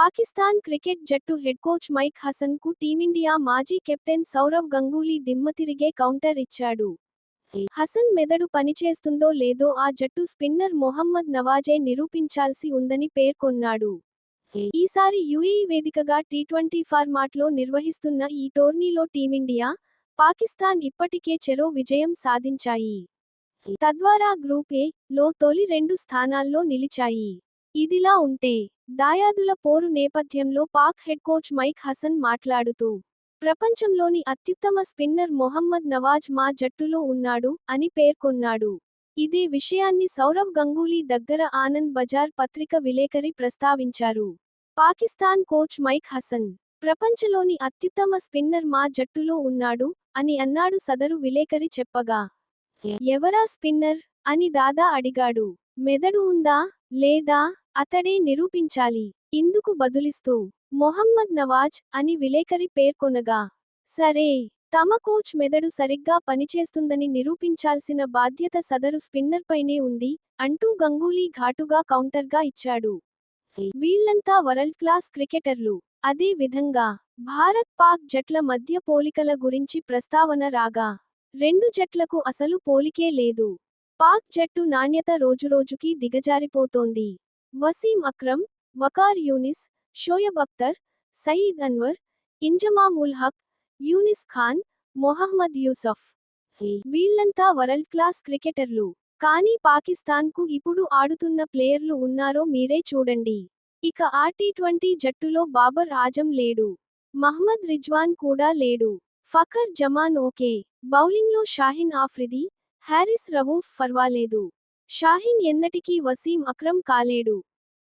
Pakistan cricket జట్టు head coach Mike హసన్కు team India మాజీ కెప్టెన్ సౌరవ్ గంగూలీ దిమ్మతిరిగే కౌంటర్ ఇచ్చాడు. హసన్ మెదడు పనిచేస్తుందో లేదో ఆ జట్టు స్పిన్నర్ మొహమ్మద్ నవాజే నిరూపించాల్సి ఉందని పేర్కొన్నాడు. ఈసారి యుఏఈ వేదికగా టీ ట్వంటీ ఫార్మాట్లో నిర్వహిస్తున్న ఈ టోర్నీలో టీమిండియా పాకిస్తాన్ ఇప్పటికే చెరో విజయం సాధించాయి. తద్వారా గ్రూప్ ఏ లో తొలి రెండు స్థానాల్లో నిలిచాయి. ఇదిలా ఉంటే దాయాదుల పోరు నేపథ్యంలో Pak head coach Mike Hesson మాట్లాడుతూ ప్రపంచంలోని అత్యుత్తమ స్పిన్నర్ మొహమ్మద్ నవాజ్ మా జట్టులో ఉన్నాడు అని పేర్కొన్నాడు. ఇదే విషయాన్ని సౌరవ్ గంగూలీ దగ్గర ఆనంద్ బజార్ పత్రిక విలేకరి ప్రస్తావించారు. పాకిస్తాన్ కోచ్ మైక్ హసన్ ప్రపంచలోని అత్యుత్తమ స్పిన్నర్ మా జట్టులో ఉన్నాడు అని అన్నాడు సదరు విలేకరి చెప్పగా. ఎవరా స్పిన్నర్? అని దాదా అడిగాడు. మెదడు ఉందా? లేదా? అతడే నిరూపించాలి. ఇందుకు బదులిస్తూ మొహమ్మద్ నవాజ్ అని విలేకరి పేర్కొనగా సరే తమ కోచ్ మెదడు సరిగ్గా పనిచేస్తుందని నిరూపించాల్సిన బాధ్యత సదరు స్పిన్నర్పైనే ఉంది అంటూ గంగూలీ ఘాటుగా కౌంటర్గా ఇచ్చాడు. వీళ్ళంతా వరల్డ్ క్లాస్ క్రికెటర్లు. అదే విధంగా భారత్ పాక్ జట్ల మధ్య పోలికల గురించి ప్రస్తావన రాగా రెండు జట్లకు అసలు పోలికే లేదు. పాక్ జట్టు నాణ్యత రోజురోజుకీ దిగజారిపోతోంది. వసీం అక్రమ్ వకార్ యూనిస్ షోయబ్ అఖ్తర్ సయీద్ అన్వర్ ఇంజమాముల్ హక్ యూనిస్ ఖాన్ మొహమ్మద్ యూసఫ్. వీళ్ళంతా వరల్డ్ క్లాస్ క్రికెటర్లు. కానీ పాకిస్తాన్కు ఇప్పుడు ఆడుతున్న ప్లేయర్లు ఉన్నారో మీరే చూడండి. ఇక ఆ టీ ట్వంటీ జట్టులో బాబర్ ఆజం లేడు. మహ్మద్ రిజ్వాన్ కూడా లేడు. ఫఖర్ జమాన్ ఓకే. బౌలింగ్లో షాహిన్ ఆఫ్రిది హ్యారిస్ రవూఫ్ ఫర్వాలేదు. షాహిన్ ఎన్నటికీ వసీం అక్రమ్ కాలేడు.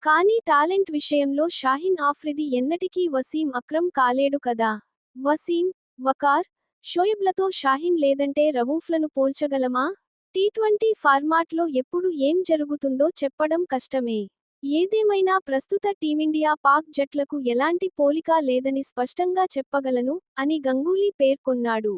కానీ టాలెంట్ విషయంలో షాహిన్ ఆఫ్రిది ఎన్నటికీ వసీం అక్రమ్ కాలేడు కదా. వసీం వకార్ షోయబ్లతో షాహిన్ లేదంటే రవూఫ్లను పోల్చగలమా? టీ ట్వంటీ ఫార్మాట్లో ఎప్పుడు ఏం జరుగుతుందో చెప్పడం కష్టమే. ఏదేమైనా ప్రస్తుత టీమిండియా పాక్ జట్లకు ఎలాంటి పోలిక లేదని స్పష్టంగా చెప్పగలను అని గంగూలీ పేర్కొన్నాడు.